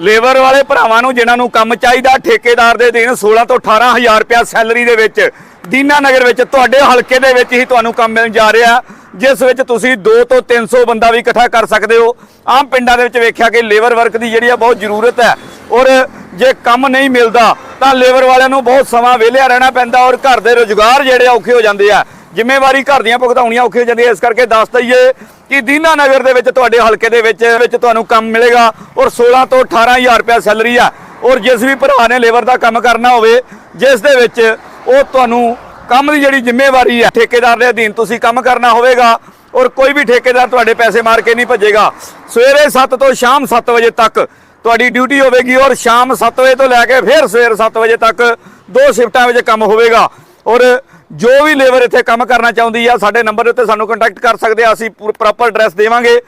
Labour ਵਾਲੇ ਭਰਾਵਾਂ ਨੂੰ ਜਿਨ੍ਹਾਂ ਨੂੰ ਕੰਮ ਚਾਹੀਦਾ ਠੇਕੇਦਾਰ ਦੇ ਦੇਣ 16 ਤੋਂ 18000 ਰੁਪਇਆ ਸੈਲਰੀ ਦੇ ਵਿੱਚ, ਦੀਨਾ ਨਗਰ ਵਿੱਚ ਤੁਹਾਡੇ ਹਲਕੇ ਦੇ ਵਿੱਚ ਹੀ ਤੁਹਾਨੂੰ ਕੰਮ ਮਿਲਣ ਜਾ ਰਿਹਾ, ਜਿਸ ਵਿੱਚ ਤੁਸੀਂ 2 ਤੋਂ 300 ਬੰਦਾ ਵੀ ਇਕੱਠਾ ਕਰ ਸਕਦੇ ਹੋ। ਆਮ ਪਿੰਡਾਂ ਦੇ ਵਿੱਚ ਵੇਖਿਆ ਕਿ ਲੇਬਰ ਵਰਕ ਦੀ ਜਿਹੜੀ ਆ ਬਹੁਤ ਜ਼ਰੂਰਤ ਹੈ ਔਰ ਜੇ ਕੰਮ ਨਹੀਂ ਮਿਲਦਾ ਤਾਂ ਲੇਬਰ ਵਾਲਿਆਂ ਨੂੰ ਬਹੁਤ ਸਮਾਂ ਵਿਹਲਿਆ ਰਹਿਣਾ ਪੈਂਦਾ ਔਰ ਘਰ ਦੇ ਰੋਜ਼ਗਾਰ ਜਿਹੜੇ ਆ ਔਖੇ ਹੋ ਜਾਂਦੇ ਆ। ਜ਼ਿੰਮੇਵਾਰੀ ਘਰ ਦੀਆਂ ਭੁਗਤਾਉਣੀਆਂ ਔਖੀ ਹੋ ਜਾਂਦੀਆਂ। ਇਸ ਕਰਕੇ ਦੱਸ ਦਈਏ ਕਿ ਦੀਨਾ ਨਗਰ ਦੇ ਵਿੱਚ, ਤੁਹਾਡੇ ਹਲਕੇ ਦੇ ਵਿੱਚ ਵਿੱਚ ਤੁਹਾਨੂੰ ਕੰਮ ਮਿਲੇਗਾ ਔਰ 16 ਤੋਂ 18000 ਰੁਪਏ ਸੈਲਰੀ ਆ। ਔਰ ਜਿਸ ਵੀ ਭਰਾ ਨੇ ਲੇਬਰ ਦਾ ਕੰਮ ਕਰਨਾ ਹੋਵੇ, ਜਿਸ ਦੇ ਵਿੱਚ ਉਹ ਤੁਹਾਨੂੰ ਕੰਮ ਦੀ ਜਿਹੜੀ ਜ਼ਿੰਮੇਵਾਰੀ ਹੈ ਠੇਕੇਦਾਰ ਦੇ ਅਧੀਨ ਤੁਸੀਂ ਕੰਮ ਕਰਨਾ ਹੋਵੇਗਾ ਔਰ ਕੋਈ ਵੀ ਠੇਕੇਦਾਰ ਤੁਹਾਡੇ ਪੈਸੇ ਮਾਰ ਕੇ ਨਹੀਂ ਭੱਜੇਗਾ। ਸਵੇਰੇ 7 ਤੋਂ ਸ਼ਾਮ 7 ਵਜੇ ਤੱਕ ਤੁਹਾਡੀ ਡਿਊਟੀ ਹੋਵੇਗੀ ਔਰ ਸ਼ਾਮ 7 ਵਜੇ ਤੋਂ ਲੈ ਕੇ ਫਿਰ ਸਵੇਰ 7 ਵਜੇ ਤੱਕ ਦੋ ਸ਼ਿਫਟਾਂ ਵਿੱਚ ਕੰਮ ਹੋਵੇਗਾ। ਔਰ ਜੋ ਵੀ ਲੇਬਰ ਇੱਥੇ ਕੰਮ ਕਰਨਾ ਚਾਹੁੰਦੀ ਆ, ਸਾਡੇ ਨੰਬਰ ਉੱਤੇ ਸਾਨੂੰ ਕੰਟੈਕਟ ਕਰ ਸਕਦੇ ਆ, ਅਸੀਂ ਪ੍ਰੋਪਰ ਐਡਰੈਸ ਦੇਵਾਂਗੇ।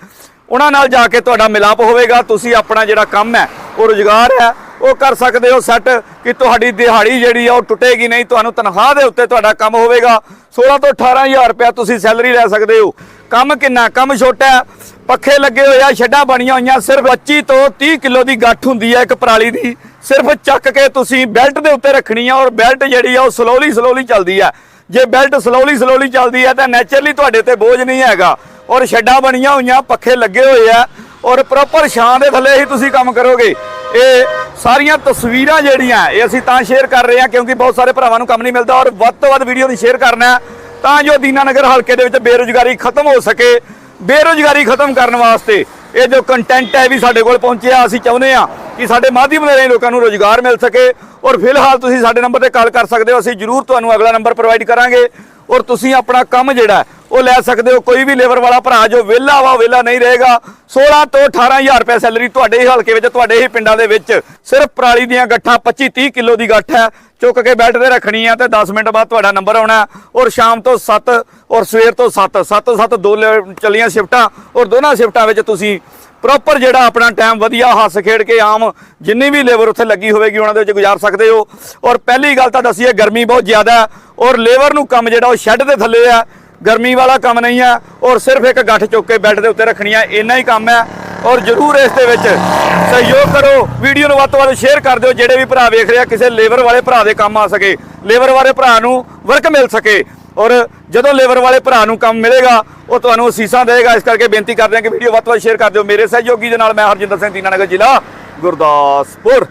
ਉਹਨਾਂ ਨਾਲ ਜਾ ਕੇ ਤੁਹਾਡਾ ਮਿਲਾਪ ਹੋਵੇਗਾ, ਤੁਸੀਂ ਆਪਣਾ ਜਿਹੜਾ ਕੰਮ ਹੈ, ਉਹ ਰੁਜ਼ਗਾਰ ਹੈ, ਉਹ ਕਰ ਸਕਦੇ ਹੋ ਸੈੱਟ ਕਿ ਤੁਹਾਡੀ ਦਿਹਾੜੀ ਜਿਹੜੀ ਆ, ਉਹ ਟੁੱਟੇਗੀ ਨਹੀਂ, ਤੁਹਾਨੂੰ ਤਨਖਾਹ ਦੇ ਉੱਤੇ ਤੁਹਾਡਾ ਕੰਮ ਹੋਵੇਗਾ। 16 ਤੋਂ 18000 ਰੁਪਇਆ ਤੁਸੀਂ ਸੈਲਰੀ ਲੈ ਸਕਦੇ ਹੋ। ਕੰਮ ਕਿੰਨਾ, ਕੰਮ ਛੋਟਾ ਪੱਖੇ ਲੱਗੇ ਹੋਏ ਆ, ਛੱਡਾਂ ਬਣੀਆਂ ਹੋਈਆਂ, ਸਿਰਫ 25 ਤੋਂ 30 ਕਿਲੋ ਦੀ ਗੱਠ ਹੁੰਦੀ ਹੈ ਇੱਕ ਪਰਾਲੀ ਦੀ। ਸਿਰਫ ਚੱਕ ਕੇ ਤੁਸੀਂ ਬੈਲਟ ਦੇ ਉੱਤੇ ਰੱਖਣੀ ਆ ਔਰ ਬੈਲਟ ਜਿਹੜੀ ਆ ਉਹ ਸਲੋਲੀ ਸਲੋਲੀ ਚੱਲਦੀ ਆ। ਜੇ ਬੈਲਟ ਸਲੋਲੀ ਸਲੋਲੀ ਚੱਲਦੀ ਹੈ ਤਾਂ ਨੇਚਰਲੀ ਤੁਹਾਡੇ ਤੇ ਬੋਝ ਨਹੀਂ ਹੈਗਾ। ਔਰ ਛੱਡਾਂ ਬਣੀਆਂ ਹੋਈਆਂ, ਪੱਖੇ ਲੱਗੇ ਹੋਏ ਆ। ਔਰ ਪ੍ਰੋਪਰ ਛਾਂ ਦੇ ਥੱਲੇ ਹੀ ਤੁਸੀਂ ਕੰਮ ਕਰੋਗੇ। ਇਹ ਸਾਰੀਆਂ ਤਸਵੀਰਾਂ ਜਿਹੜੀਆਂ, ਇਹ ਅਸੀਂ ਤਾਂ ਸ਼ੇਅਰ ਕਰ ਰਹੇ ਹਾਂ ਕਿਉਂਕਿ ਬਹੁਤ ਸਾਰੇ ਭਰਾਵਾਂ ਨੂੰ ਕੰਮ ਨਹੀਂ ਮਿਲਦਾ। ਔਰ ਵੱਧ ਤੋਂ ਵੱਧ ਵੀਡੀਓ ਨੂੰ ਸ਼ੇਅਰ ਕਰਨਾ ਤਾਂ ਜੋ ਦੀਨਾਨਗਰ ਹਲਕੇ ਦੇ ਵਿੱਚ ਬੇਰੁਜ਼ਗਾਰੀ ਖਤਮ ਹੋ ਸਕੇ। ਬੇਰੁਜ਼ਗਾਰੀ ਖਤਮ ਕਰਨ ਵਾਸਤੇ ਇਹ ਜੋ ਕੰਟੈਂਟ ਹੈ ਵੀ ਸਾਡੇ ਕੋਲ ਪਹੁੰਚਿਆ, ਅਸੀਂ ਚਾਹੁੰਦੇ ਹਾਂ ਕਿ ਸਾਡੇ ਮਾਧਿਅਮ ਦੇ ਰਾਹੀਂ ਲੋਕਾਂ ਨੂੰ ਰੋਜ਼ਗਾਰ ਮਿਲ ਸਕੇ ਔਰ ਫਿਲਹਾਲ ਤੁਸੀਂ ਸਾਡੇ ਨੰਬਰ ਤੇ ਕਾਲ ਕਰ ਸਕਦੇ ਹੋ, ਅਸੀਂ ਜਰੂਰ ਤੁਹਾਨੂੰ ਅਗਲਾ ਨੰਬਰ ਪ੍ਰੋਵਾਈਡ ਕਰਾਂਗੇ ਔਰ ਤੁਸੀਂ ਆਪਣਾ ਕੰਮ ਜਿਹੜਾ ਉਹ ਲੈ ਸਕਦੇ ਹੋ, ਕੋਈ ਵੀ ਲੇਬਰ ਵਾਲਾ ਭਰਾ ਜੋ ਵਿਹਲਾ ਵਾ, ਉਹ ਵਿਹਲਾ ਨਹੀਂ ਰਹੇਗਾ। 16 ਤੋਂ 18000 ਰੁਪਏ ਸੈਲਰੀ ਤੁਹਾਡੇ ਹੀ ਹਲਕੇ ਵਿੱਚ, ਤੁਹਾਡੇ ਹੀ ਪਿੰਡਾਂ ਦੇ ਵਿੱਚ ਸਿਰਫ ਪਰਾਲੀ ਦੀਆਂ ਗੱਠਾਂ 25 30 ਕਿਲੋ ਦੀ ਗੱਠ ਹੈ। ਚੁੱਕ ਕੇ ਬੈੱਡ ਤੇ ਰੱਖਣੀ ਆ ਤੇ 10 ਮਿੰਟ ਬਾਅਦ ਤੁਹਾਡਾ ਨੰਬਰ ਆਉਣਾ ਔਰ ਸ਼ਾਮ ਤੋਂ 7 ਔਰ ਸਵੇਰ ਤੋਂ 7 7 7 ਦੋ ਲੇ- ਚੱਲੀਆਂ ਸ਼ਿਫਟਾਂ ਔਰ ਦੋਨਾਂ ਸ਼ਿਫਟਾਂ ਵਿੱਚ ਤੁਸੀਂ ਪ੍ਰੋਪਰ ਜਿਹੜਾ ਆਪਣਾ ਟਾਈਮ ਵਧੀਆ ਹੱਸ ਖੇਡ ਕੇ ਆਮ ਜਿੰਨੀ ਵੀ ਲੇਬਰ ਉੱਥੇ ਲੱਗੀ ਹੋਵੇਗੀ ਉਹਨਾਂ ਦੇ ਵਿੱਚ ਗੁਜ਼ਾਰ ਸਕਦੇ ਹੋ। ਔਰ ਪਹਿਲੀ ਗੱਲ ਤਾਂ ਦੱਸੀਏ ਗਰਮੀ ਬਹੁਤ ਜ਼ਿਆਦਾ ਔਰ ਲੇਬਰ ਨੂੰ ਕੰਮ ਜਿਹੜਾ ਉਹ ਸ਼ੈੱਡ ਦੇ ਥੱਲੇ ਹੈ। ਗਰਮੀ ਵਾਲਾ ਕੰਮ ਨਹੀਂ ਹੈ ਔਰ ਸਿਰਫ ਇੱਕ ਗੱਠ ਚੁੱਕ ਕੇ ਬੈੱਡ ਦੇ ਉੱਤੇ ਰੱਖਣੀ ਹੈ। ਇੰਨਾ ਹੀ ਕੰਮ ਹੈ। ਔਰ ਜਰੂਰ ਇਸ ਦੇ ਵਿੱਚ ਸਹਿਯੋਗ ਕਰੋ। ਵੀਡੀਓ ਨੂੰ ਵੱਧ ਤੋਂ ਵੱਧ ਸ਼ੇਅਰ ਕਰ ਦਿਓ। ਜਿਹੜੇ ਵੀ ਭਰਾ ਵੇਖ ਰਿਹਾ, ਕਿਸੇ ਲੇਬਰ ਵਾਲੇ ਭਰਾ ਦੇ ਕੰਮ ਆ ਸਕੇ, ਲੇਬਰ ਵਾਲੇ ਭਰਾ ਨੂੰ ਵਰਕ ਮਿਲ ਸਕੇ। ਔਰ ਜਦੋਂ ਲੇਬਰ ਵਾਲੇ ਭਰਾ ਨੂੰ ਕੰਮ ਮਿਲੇਗਾ, ਉਹ ਤੁਹਾਨੂੰ ਅਸੀਸਾਂ ਦੇਗਾ ਇਸ ਕਰਕੇ ਬੇਨਤੀ ਕਰਦੇ ਹਾਂ ਕਿ ਵੀਡੀਓ ਵੱਧ ਤੋਂ ਵੱਧ ਸ਼ੇਅਰ ਕਰ ਦਿਓ। ਮੇਰੇ ਸਹਿਯੋਗੀ ਦੇ ਨਾਲ ਮੈਂ ਹਰਜਿੰਦਰ ਸਿੰਘ ਦੀਨਾਨਗਰ ਜ਼ਿਲ੍ਹਾ ਗੁਰਦਾਸਪੁਰ।